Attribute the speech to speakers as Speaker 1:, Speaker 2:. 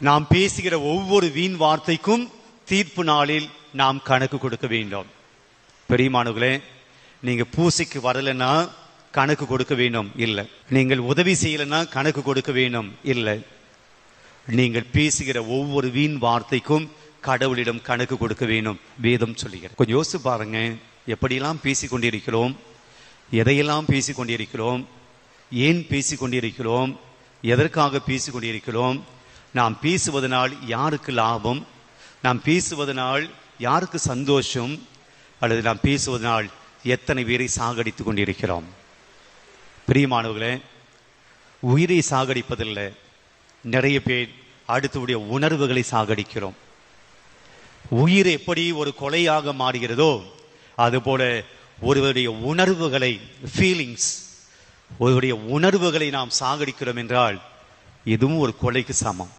Speaker 1: நாம் பேசுகிற ஒவ்வொரு வீண் வார்த்தைக்கும் தீர்ப்பு நாளில் நாம் கணக்கு கொடுக்க வேண்டும். பெரியமானவர்களே நீங்க பூசைக்கு வரலைன்னா கணக்கு கொடுக்க வேண்டும். இல்லை. நீங்கள் உதவி செய்யலைன்னா கணக்கு கொடுக்க வேண்டும். இல்லை. நீங்கள் பேசுகிற ஒவ்வொரு வீண் வார்த்தைக்கும் கடவுளிடம் கணக்கு கொடுக்க வேண்டும். வேதம் சொல்லுகிறது. கொஞ்சம் யோசிச்சு பாருங்க. எப்படியெல்லாம் பேசிக் கொண்டிருக்கிறோம்? எதையெல்லாம் பேசிக்கொண்டிருக்கிறோம் ஏன் பேசிக்கொண்டிருக்கிறோம் எதற்காக பேசிக்கொண்டிருக்கிறோம் நாம் பேசுவதனால் யாருக்கு லாபம்? நாம் பேசுவதனால் யாருக்கு சந்தோஷம்? அல்லது நாம் பேசுவதனால் எத்தனை பேரை சாகடித்துக் கொண்டிருக்கிறோம்? பிரியமானவர்களே உயிரை சாகடிப்பதில்லை. நிறைய பேர் அடுத்தவுடைய உணர்வுகளை சாகடிக்கிறோம். உயிர் எப்படி ஒரு கொலையாக மாறுகிறதோ அதுபோல ஒருவருடைய உணர்வுகளை ஃபீலிங்ஸ் ஒருவருடைய உணர்வுகளை நாம் சாகடிக்கிறோம் என்றால் இதுவும் ஒரு கொலைக்கு சமம்.